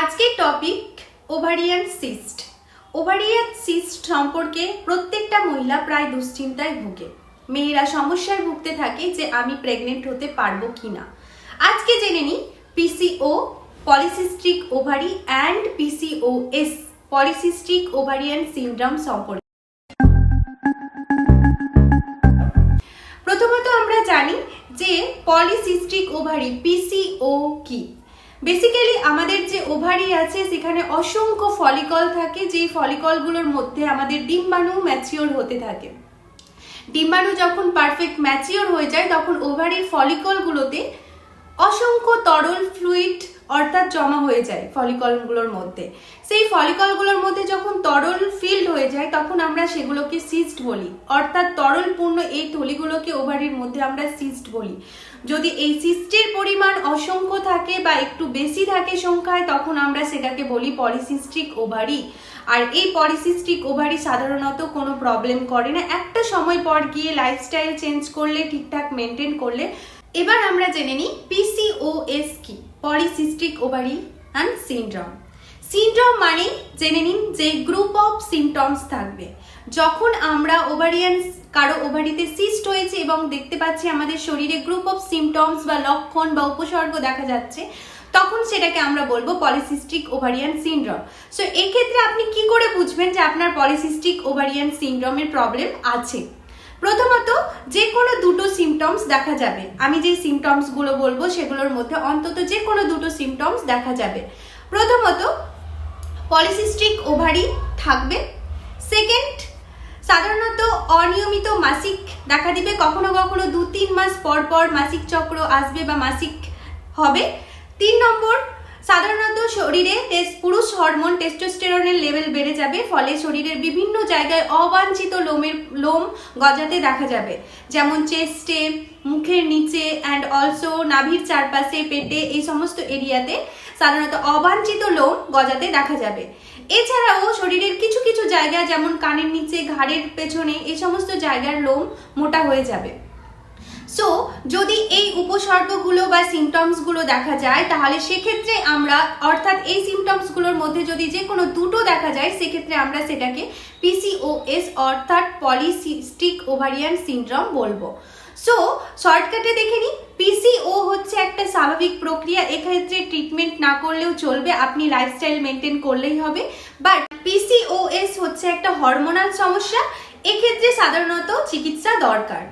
আজকের topic ovarian cyst ovarian cyst সম্পর্কে প্রত্যেকটা মহিলা প্রায় দুশ্চিন্তায় ভুগে। মেয়েরা সমস্যায় ভুগতে থাকে যে আমি প্রেগনেন্ট হতে পারব কিনা। আজকে জেনে নিই PCO polycystic ovary and PCOS polycystic ovarian syndrome সম্পর্কে। প্রথমত আমরা জানি যে পলিসিস্টিক ওভারি পিসিও কি? বেসিক্যালি আমাদের যে ওভারি আছে, সেখানে অসংখ্য ফলিকল থাকে, যেই ফলিকলগুলোর মধ্যে আমাদের ডিম্বাণু ম্যাচিওর হতে থাকে। ডিম্বাণু যখন পারফেক্ট ম্যাচিওর হয়ে যায়, তখন ওভারির ফলিকলগুলোতে অসংখ্য তরল ফ্লুইড অর্থাৎ জমা হয়ে যায় ফলিকলগুলোর মধ্যে। সেই ফলিকলগুলোর মধ্যে যখন তরল হয়ে যায়, তখন আমরা সেগুলোকে সিস্ট বলি। অর্থাৎ তরলপূর্ণ এই থলিগুলোকে ওভারির মধ্যে আমরা সিস্ট বলি। যদি এই সিস্টের পরিমাণ অসংখ্য থাকে বা একটু বেশি থাকে সংখ্যায়, তখন আমরা সেটাকে বলি পলিসিস্টিক ওভারি আর এই পলিসিস্টিক ওভারি সাধারণত কোনো প্রবলেম করে না। একটা সময় পর গিয়ে লাইফস্টাইল চেঞ্জ করলে, ঠিকঠাক মেনটেন করলে। এবার আমরা জেনে নিই পিসিওএস কি? Polycystic ovary and syndrome syndrome মানে জেনে নিন যে গ্রুপ অফ সিমটমস থাকবে। যখন আমরা ওভারিয়ান কারও ওভারিতে সিস্ট হয়েছে এবং দেখতে পাচ্ছি আমাদের শরীরে গ্রুপ অফ সিমটমস বা লক্ষণ বা উপসর্গ দেখা যাচ্ছে, তখন সেটাকে আমরা বলব পলিসিস্টিক ওভারিয়ান সিনড্রোম সো এক্ষেত্রে আপনি কি করে বুঝবেন যে আপনার পলিসিস্টিক ওভারিয়ান সিনড্রোমের প্রবলেম আছে? প্রথমত যে কোনো দুটো সিমটমস দেখা যাবে। আমি যে সিমটমসগুলো বলব, সেগুলোর মধ্যে অন্তত যে কোনো দুটো সিমটমস দেখা যাবে। প্রথমত পলিসিস্টিক ওভারি থাকবে। সেকেন্ড সাধারণত অনিয়মিত মাসিক দেখা দিবে। কখনো কখনো দু তিন মাস পর পর মাসিক চক্র আসবে বা মাসিক হবে। তিন নম্বর শরীরে পুরুষ হরমোন টেস্টোস্টেরনের লেভেল বেড়ে যাবে, ফলে শরীরের বিভিন্ন জায়গায় অবাঞ্ছিত লোমের, লোম গজাতে দেখা যাবে। যেমন চেস্টে মুখের নিচে অ্যান্ড অলসো নাভির চারপাশে, পেটে, এই সমস্ত এরিয়াতে সাধারণত অবাঞ্ছিত লোম গজাতে দেখা যাবে। এছাড়াও শরীরের কিছু কিছু জায়গা, যেমন কানের নিচে, ঘাড়ের পেছনে, এই সমস্ত জায়গার লোম মোটা হয়ে যাবে। সো যদি এই উপসর্গগুলো বা সিমটমসগুলো দেখা যায়, তাহলে সেক্ষেত্রে আমরা, অর্থাৎ এই সিমটমসগুলোর মধ্যে যদি যে কোনো দুটো দেখা যায়, সেক্ষেত্রে আমরা সেটাকে পিসিওএস অর্থাৎ পলিসিস্টিক ওভারিয়ান সিনড্রোম বলব। সো শর্টকাটে দেখে নিই। পিসিও হচ্ছে একটা স্বাভাবিক প্রক্রিয়া, এক্ষেত্রে ট্রিটমেন্ট না করলেও চলবে, আপনি লাইফস্টাইল মেনটেন করলেই হবে। বাট পিসিওএস হচ্ছে একটা হরমোনাল সমস্যা, এক্ষেত্রে সাধারণত চিকিৎসা দরকার।